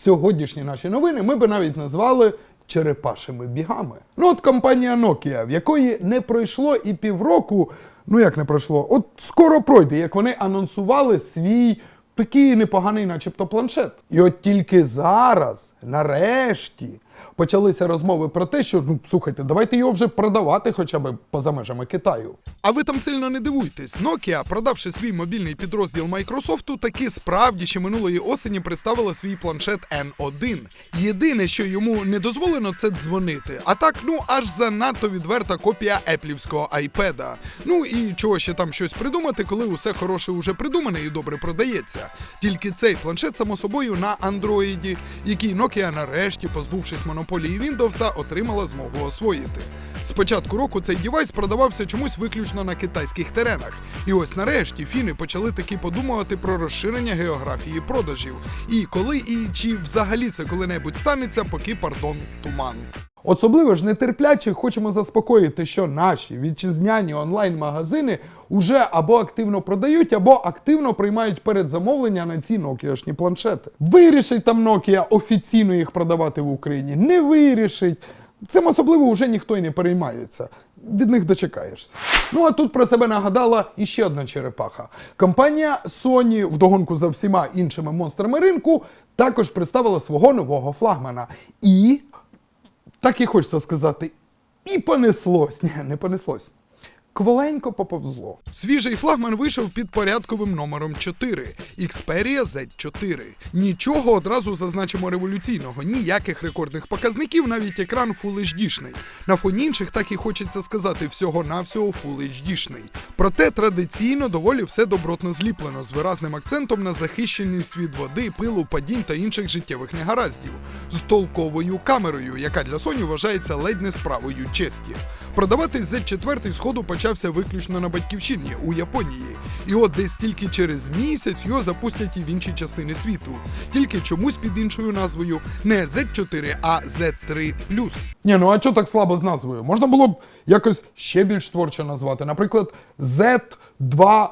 сьогоднішні наші новини ми би навіть назвали черепашими бігами. Ну от компанія Nokia, в якої не пройшло і півроку, ну як не пройшло, от скоро пройде, як вони анонсували свій такий непоганий, начебто, планшет. І от тільки зараз, нарешті, почалися розмови про те, що ну слухайте, давайте його вже продавати хоча б поза межами Китаю. А ви там сильно не дивуйтесь. Nokia, продавши свій мобільний підрозділ Microsoft, таки справді ще минулої осені представила свій планшет N1. Єдине, що йому не дозволено, це дзвонити. А так, ну аж занадто відверта копія еплівського айпеда. Ну і чого ще там щось придумати, коли усе хороше уже придумане і добре продається. Тільки цей планшет, само собою, на андроїді, який Nokia нарешті, позбувшись монополії Windows, отримала змогу освоїти. З початку року цей дівайс продавався чомусь виключно на китайських теренах. І ось нарешті фіни почали таки подумувати про розширення географії продажів. І коли і чи взагалі це коли-небудь станеться, поки пардон туман. Особливо ж нетерпляче хочемо заспокоїти, що наші вітчизняні онлайн-магазини уже або активно продають, або активно приймають передзамовлення на ці нокіашні планшети. Вирішить там Nokia офіційно їх продавати в Україні, не вирішить. Цим особливо вже ніхто й не переймається. Від них дочекаєшся. Ну а тут про себе нагадала іще одна черепаха. Компанія Sony, вдогонку за всіма іншими монстрами ринку, також представила свого нового флагмана. І так і хочеться сказати. І понеслось. Ні, не понеслось. Кваленько поповзло. Свіжий флагман вийшов під порядковим номером 4 Xperia Z4. Нічого одразу зазначимо революційного, ніяких рекордних показників, навіть екран Full HD-шний. На фоні інших так і хочеться сказати всього-навсього Full HD-шний. Проте традиційно доволі все добротно зліплено з виразним акцентом на захищеність від води, пилу, падінь та інших життєвих негараздів, з толковою камерою, яка для Sony вважається ледь не справою честі. Продаватись Z4 сходу почався виключно на батьківщині у Японії. І от десь тільки через місяць його запустять і в інші частини світу. Тільки чомусь під іншою назвою не Z4, а Z3 Ні, ну а чого так слабо з назвою? Можна було б якось ще більш творче назвати. Наприклад, Z2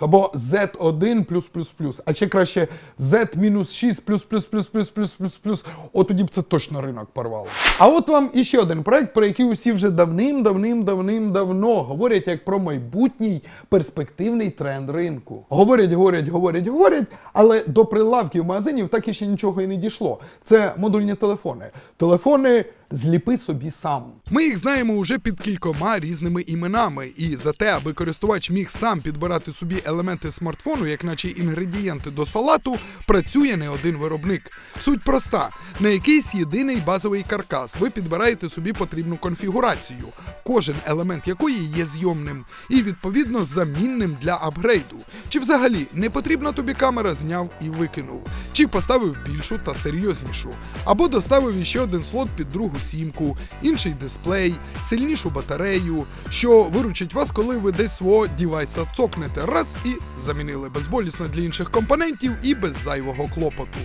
або Z1 а ще краще Z-6 От тоді б це точно ринок порвало. А от вам іще один проект, про який усі вже давним-давним-давним-давно говорять як про майбутній перспективний тренд ринку. Говорять, говорять, говорять, говорять, але до прилавків магазинів так і ще нічого і не дійшло. Це модульні телефони. Телефони зліпи собі сам. Ми їх знаємо уже під кількома різними іменами, і за те, аби користувач міг сам підбирати собі елементи смартфону, як наче інгредієнти до салату, працює не один виробник. Суть проста: на якийсь єдиний базовий каркас ви підбираєте собі потрібну конфігурацію, кожен елемент якої є зйомним і відповідно замінним для апгрейду. Чи взагалі не потрібна тобі камера, зняв і викинув, чи поставив більшу та серйознішу, або доставив іще один слот під другу сімку, інший дисплей, сильнішу батарею, що виручить вас, коли ви десь свого дівайса цокнете раз і замінили безболісно для інших компонентів і без зайвого клопоту.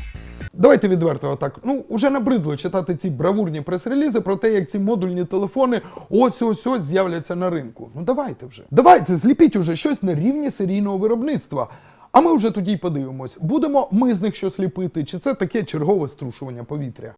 Давайте відверто отак. Ну, уже набридло читати ці бравурні прес-релізи про те, як ці модульні телефони ось ось ось з'являться на ринку. Ну давайте вже. Давайте, зліпіть уже щось на рівні серійного виробництва. А ми вже тоді й подивимось, будемо ми з них щось ліпити, чи це таке чергове струшування повітря.